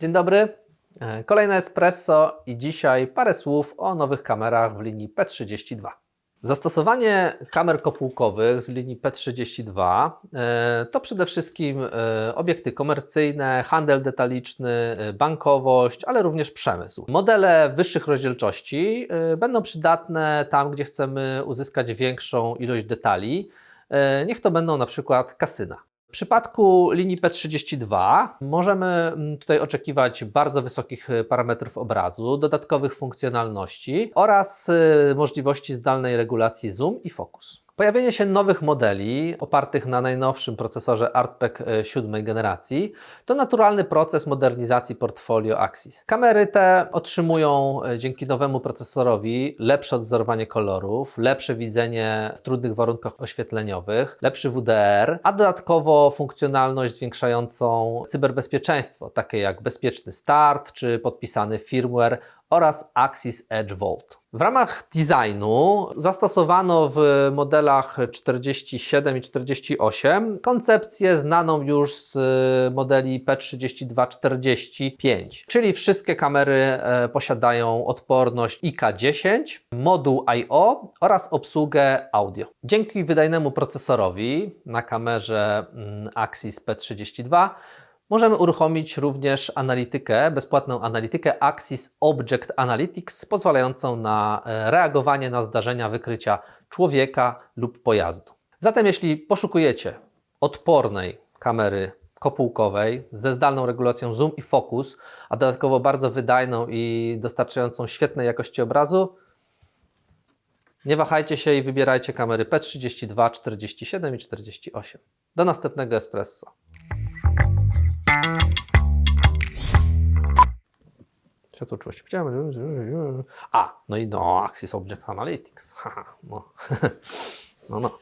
Dzień dobry. E, Kolejne espresso i dzisiaj parę słów o nowych kamerach w linii P32. Zastosowanie kamer kopułkowych z linii P32 e, to przede wszystkim e, obiekty komercyjne, handel detaliczny, bankowość, ale również przemysł. Modele wyższych rozdzielczości będą przydatne tam, gdzie chcemy uzyskać większą ilość detali. Niech to będą na przykład kasyna. W przypadku linii P32 możemy mm, tutaj oczekiwać bardzo wysokich y, parametrów obrazu, dodatkowych funkcjonalności oraz y, możliwości zdalnej regulacji zoom i fokus. Pojawienie się nowych modeli opartych na najnowszym procesorze ARTPEC 7 generacji to naturalny proces modernizacji portfolio Axis. Kamery te otrzymują y, dzięki nowemu procesorowi lepsze odzorowanie kolorów, lepsze widzenie w trudnych warunkach oświetleniowych, lepszy WDR, a dodatkowo funkcjonalność zwiększającą cyberbezpieczeństwo, takie jak bezpieczny start czy podpisany firmware oraz Axis Edge Vault. W ramach designu zastosowano w modelach 47 i 48 koncepcję znaną już z modeli P3245, czyli wszystkie kamery e, posiadają odporność IK10, moduł I/O oraz obsługę audio. Dzięki wydajnemu procesorowi na kamerze mm, Axis P32 Możemy uruchomić również analitykę, bezpłatną analitykę Axis Object Analytics, pozwalającą na e, reagowanie na zdarzenia wykrycia człowieka lub pojazdu. Zatem, jeśli poszukujecie odpornej kamery kopułkowej ze zdalną regulacją zoom i fokus, a dodatkowo bardzo wydajną i dostarczającą świetnej jakości obrazu, nie wahajcie się i wybierajcie kamery P32, 47 i 48. Do następnego espresso. Co tu czuć? A, no i no, Axis Object Analytics. Haha, no. no, no.